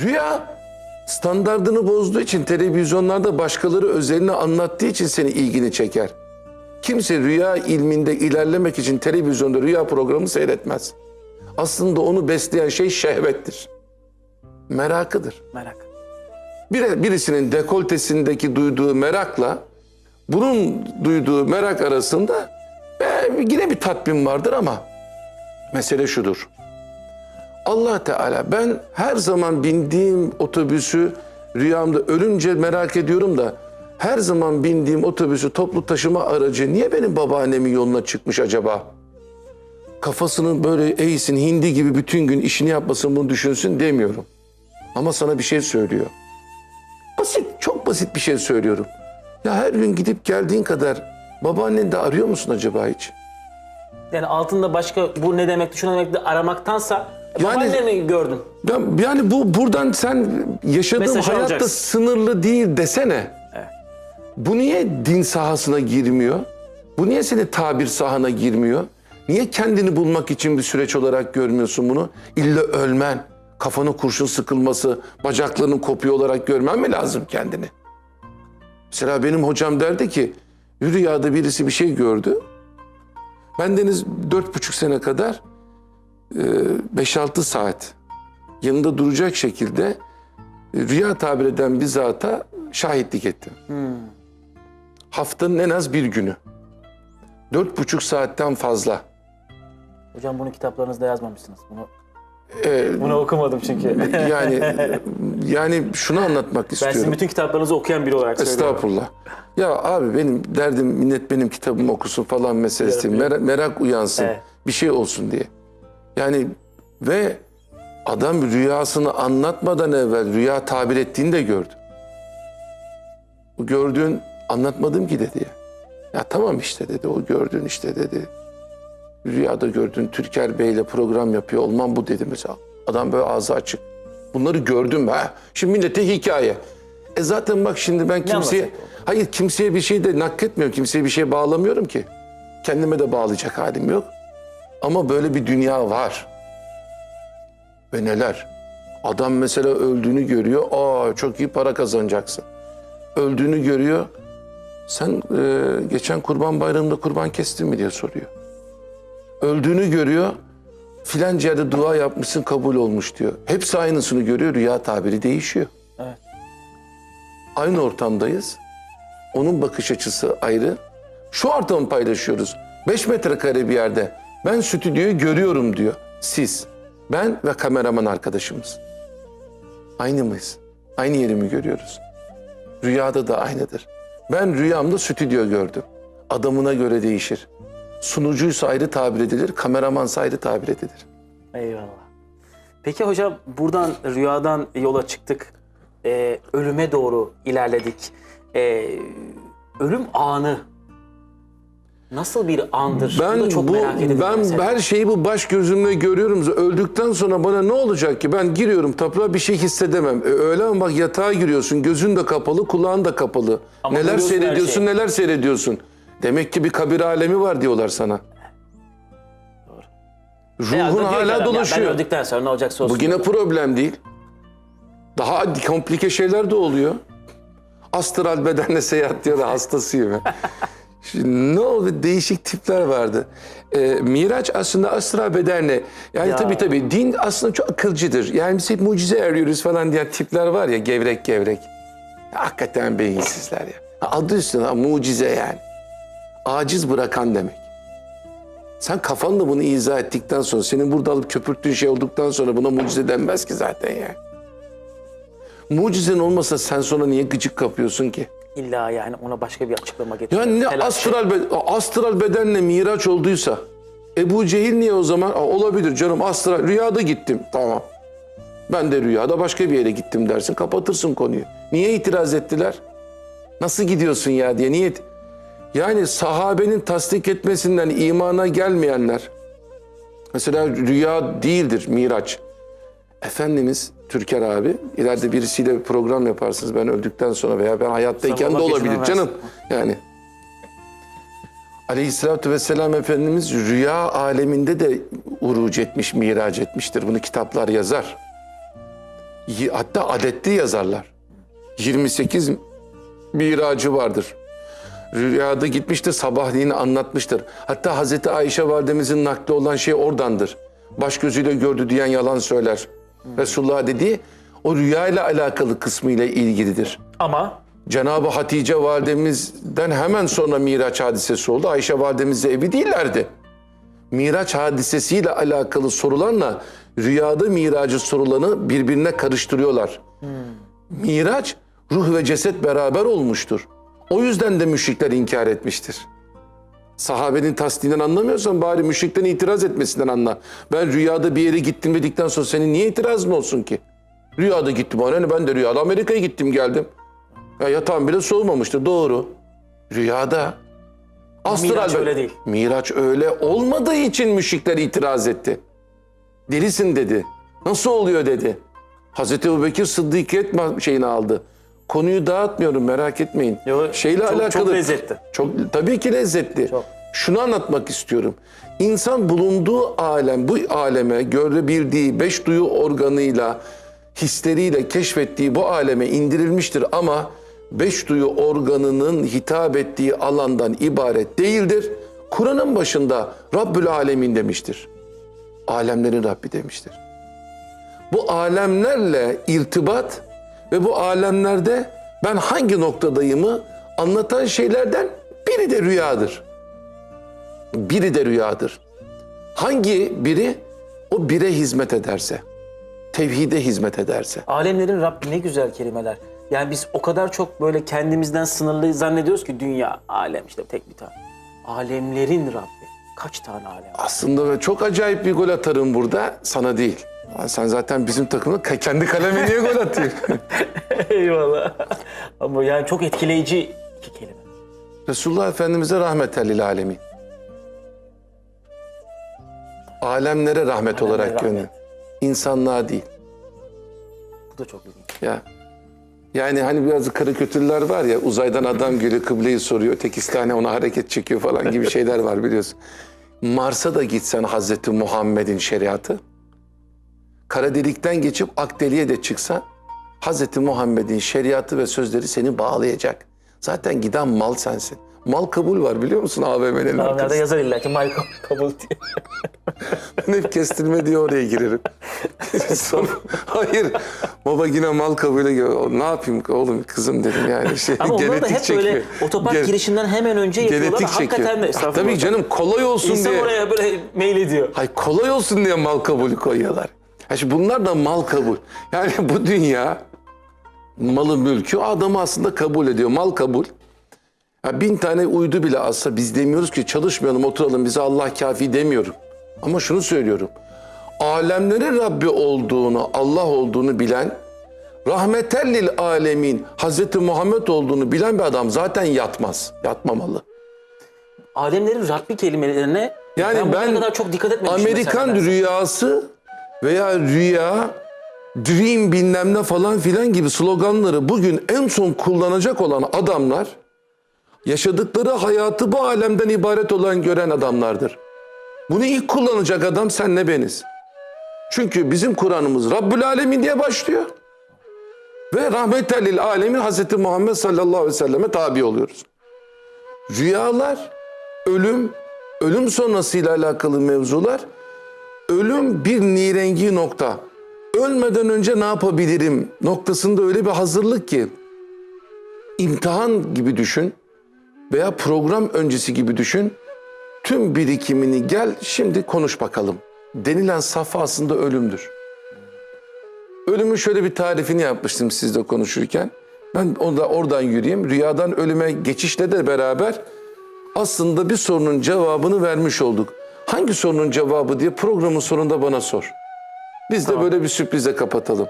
Rüya standardını bozduğu için televizyonlarda başkaları özelini anlattığı için seni ilgini çeker. Kimse rüya ilminde ilerlemek için televizyonda rüya programı seyretmez. Aslında onu besleyen şey şehvettir. Merakıdır. Merak. Bir, birisinin dekoltesindeki duyduğu merakla bunun duyduğu merak arasında e, yine bir tatmin vardır ama mesele şudur. Allah Teala ben her zaman bindiğim otobüsü rüyamda ölünce merak ediyorum da her zaman bindiğim otobüsü toplu taşıma aracı niye benim babaannemin yoluna çıkmış acaba? Kafasının böyle eğsin hindi gibi bütün gün işini yapmasın bunu düşünsün demiyorum. Ama sana bir şey söylüyor. Basit, çok basit bir şey söylüyorum. Ya her gün gidip geldiğin kadar babaannen de arıyor musun acaba hiç? Yani altında başka bu ne demek, demek de aramaktansa Yani- babaannemi gördüm. Ben, yani bu buradan sen yaşadığın Mesajı hayatta alacaksın. sınırlı değil desene. Bu niye din sahasına girmiyor? Bu niye senin tabir sahana girmiyor? Niye kendini bulmak için bir süreç olarak görmüyorsun bunu? İlla ölmen, kafana kurşun sıkılması, bacaklarının kopuyor olarak görmen mi lazım kendini? Mesela benim hocam derdi ki rüyada birisi bir şey gördü. Bendeniz dört buçuk sene kadar 5-6 saat yanında duracak şekilde e, rüya tabir eden bir zata şahitlik ettim. Haftanın en az bir günü. Dört buçuk saatten fazla. Hocam bunu kitaplarınızda yazmamışsınız. Bunu Ee, bunu okumadım çünkü. yani yani şunu anlatmak ben sizin istiyorum. bütün kitaplarınızı okuyan biri olarak söylüyorum. Estağfurullah. Ya abi benim derdim millet benim kitabımı okusun falan meselesi. Merak, merak uyansın. Evet. Bir şey olsun diye. Yani ve adam rüyasını anlatmadan evvel rüya tabir ettiğini de gördü. Bu gördüğün anlatmadım ki dedi ya. Ya tamam işte dedi o gördüğün işte dedi. Rüyada gördüğün Türker Bey'le program yapıyor olmam bu dedi mesela. Adam böyle ağzı açık. Bunları gördüm ha. Şimdi millete hikaye. E zaten bak şimdi ben kimseye... Hayır kimseye bir şey de nakletmiyorum. Kimseye bir şey bağlamıyorum ki. Kendime de bağlayacak halim yok. Ama böyle bir dünya var. Ve neler? Adam mesela öldüğünü görüyor. Aa çok iyi para kazanacaksın. Öldüğünü görüyor. Sen e, geçen kurban bayramında kurban kestin mi diye soruyor. Öldüğünü görüyor. Filanca yerde dua yapmışsın kabul olmuş diyor. Hepsi aynısını görüyor. Rüya tabiri değişiyor. Evet. Aynı ortamdayız. Onun bakış açısı ayrı. Şu ortamı paylaşıyoruz. 5 metrekare bir yerde. Ben stüdyoyu görüyorum diyor. Siz, ben ve kameraman arkadaşımız. Aynı mıyız? Aynı yeri mi görüyoruz? Rüyada da aynıdır. Ben rüyamda stüdyo gördüm. Adamına göre değişir. Sunucuysa ayrı tabir edilir, kameramansa ayrı tabir edilir. Eyvallah. Peki hocam buradan rüyadan yola çıktık. Ee, ölüme doğru ilerledik. Ee, ölüm anı nasıl bir andır? Ben bu da çok bu merak ediyorum. ben mesela. her şeyi bu baş gözümle görüyorum. Öldükten sonra bana ne olacak ki? Ben giriyorum tapınağa bir şey hissedemem. E, öyle ama bak yatağa giriyorsun. Gözün de kapalı, kulağın da kapalı. Ama neler seyrediyorsun, neler seyrediyorsun. Demek ki bir kabir alemi var diyorlar sana. Veyahut da Ruhun adam, hala "Ya dolaşıyor. Ben öldükten sonra ne olacaksa olsun. Bu yine problem değil. Daha komplike şeyler de oluyor. Astral bedenle seyahat diyor da hastasıyım. Şimdi ne oldu? Değişik tipler vardı. Ee, Miraç aslında astral bedenle. Yani Ya. tabii tabii din aslında çok akılcıdır. Yani biz hep mucize arıyoruz falan diyen tipler var ya gevrek gevrek. Hakikaten beyinsizler ya. Adı üstüne ha, mucize yani. Aciz bırakan demek. Sen kafanla bunu izah ettikten sonra, senin burada alıp köpürttüğün şey olduktan sonra buna mucize denmez ki zaten yani. Mucizen olmasa sen sonra niye gıcık kapıyorsun ki? İlla yani ona başka bir açıklama getiriyor. Yani ne astral, be- astral bedenle miraç olduysa, Ebu Cehil niye o zaman? Aa, olabilir canım astral, rüyada gittim. Tamam. Ben de rüyada başka bir yere gittim dersin, kapatırsın konuyu. Niye itiraz ettiler? Nasıl gidiyorsun ya diye. Niye? Yani sahabenin tasdik etmesinden imana gelmeyenler, mesela rüya değildir miraç. Efendimiz Türker abi ileride birisiyle bir program yaparsınız ben öldükten sonra veya ben hayattayken de olabilir canım. Yani Aleyhisselatü Vesselam Efendimiz rüya aleminde de uruc etmiş, miraç etmiştir. Bunu kitaplar yazar. Hatta adetli yazarlar. 28 miracı vardır. Rüyada gitmiştir, sabahleyin anlatmıştır. Hatta Hazreti Ayşe validemizin nakli olan şey oradandır. Baş gözüyle gördü diyen yalan söyler. Resulullah dediği o rüya ile alakalı kısmı ile ilgilidir. Ama Cenab-ı Hatice validemizden hemen sonra Miraç hadisesi oldu. Ayşe validemiz de evi değillerdi. Miraç hadisesiyle alakalı sorularla rüyada miracı sorularını birbirine karıştırıyorlar. Miraç ruh ve ceset beraber olmuştur. O yüzden de müşrikler inkar etmiştir. Sahabenin tasdiğinden anlamıyorsan bari müşrikten itiraz etmesinden anla. Ben rüyada bir yere gittim dedikten sonra senin niye itirazın olsun ki? Rüyada gittim. Hani ben de rüyada Amerika'ya gittim geldim. Ya yatağım bile soğumamıştı. Doğru. Rüyada. Miraç öyle değil. Miraç öyle olmadığı için müşrikler itiraz etti. Delisin dedi. Nasıl oluyor dedi. Hazreti Ebubekir Sıddıkiyet şeyini aldı. Konuyu dağıtmıyorum merak etmeyin. Yo, Şeyle çok- çok alakalı. lezzetli. Çok tabii ki lezzetli. Çok. Şunu anlatmak istiyorum. İnsan bulunduğu alem, bu aleme görebildiği beş duyu organıyla, hisleriyle keşfettiği bu aleme indirilmiştir ama beş duyu organının hitap ettiği alandan ibaret değildir. Kur'an'ın başında Rabbül Alemin demiştir. Alemlerin Rabbi demiştir. Bu alemlerle irtibat ve bu alemlerde ben hangi noktadayımı anlatan şeylerden biri de rüyadır. Biri de rüyadır. Hangi biri? O bire hizmet ederse, tevhide hizmet ederse. alemlerin Rabbi ne güzel kelimeler. Yani biz o kadar çok böyle kendimizden sınırlı zannediyoruz ki dünya, alem işte tek bir tane. Alemlerin Rabbi. Kaç tane alem? Aslında ve çok acayip bir gol atarım burada, sana değil. Sen zaten bizim takımda ka- kendi kaleme niye gol atıyorsun? Eyvallah. Ama yani çok etkileyici iki kelime. Resulullah Efendimiz'e rahmeten lil alemin. Alemlere rahmet olarak rahmet. İnsanlığa değil. Bu da çok ilginç. Ya. Yani hani biraz karikatürler var ya uzaydan adam geliyor kıbleyi soruyor hani ona hareket çekiyor falan gibi şeyler var biliyorsun. Mars'a da gitsen Hazreti Muhammed'in şeriatı kara delikten geçip ak deliğe de çıksa Hazreti Muhammed'in şeriatı ve sözleri seni bağlayacak. Zaten giden mal sensin. Mal kabul var biliyor musun AVM'nin arkasında. yazar illa ki Michael kabul diye. Ben hep kestirme diye oraya girerim. Sonra, hayır. Baba yine mal kabule geliyor. Ne yapayım oğlum kızım dedim yani. Şey, Ama onlar da hep çekiyor. böyle otopark Gen- girişinden hemen önce yapıyorlar. Genetik Hakikaten çekiyor. de estağfurullah. Tabii canım kolay olsun İnsan diye. oraya böyle mail ediyor. Hay kolay olsun diye mal kabulü koyuyorlar. Şimdi bunlar da mal kabul. Yani bu dünya malı mülkü adamı aslında kabul ediyor. Mal kabul. Ya bin tane uydu bile alsa biz demiyoruz ki çalışmayalım oturalım bize Allah kafi demiyorum. Ama şunu söylüyorum. Alemlerin Rabbi olduğunu, Allah olduğunu bilen, rahmetellil alemin, Hazreti Muhammed olduğunu bilen bir adam zaten yatmaz. Yatmamalı. Alemlerin Rabbi kelimelerine Yani ben, ben kadar çok dikkat etmemişim. Amerikan mesela. rüyası veya rüya, dream bilmem ne falan filan gibi sloganları bugün en son kullanacak olan adamlar yaşadıkları hayatı bu alemden ibaret olan gören adamlardır. Bunu ilk kullanacak adam senle beniz. Çünkü bizim Kur'an'ımız Rabbül Alemin diye başlıyor. Ve rahmetellil alemin Hazreti Muhammed sallallahu aleyhi ve selleme tabi oluyoruz. Rüyalar, ölüm, ölüm sonrasıyla alakalı mevzular, ölüm bir nirengi nokta. Ölmeden önce ne yapabilirim noktasında öyle bir hazırlık ki imtihan gibi düşün veya program öncesi gibi düşün. Tüm birikimini gel şimdi konuş bakalım. Denilen safha aslında ölümdür. Ölümün şöyle bir tarifini yapmıştım sizle konuşurken. Ben onda oradan yürüyeyim. Rüyadan ölüme geçişle de beraber aslında bir sorunun cevabını vermiş olduk. Hangi sorunun cevabı diye programın sonunda bana sor. Biz de böyle bir sürprize kapatalım.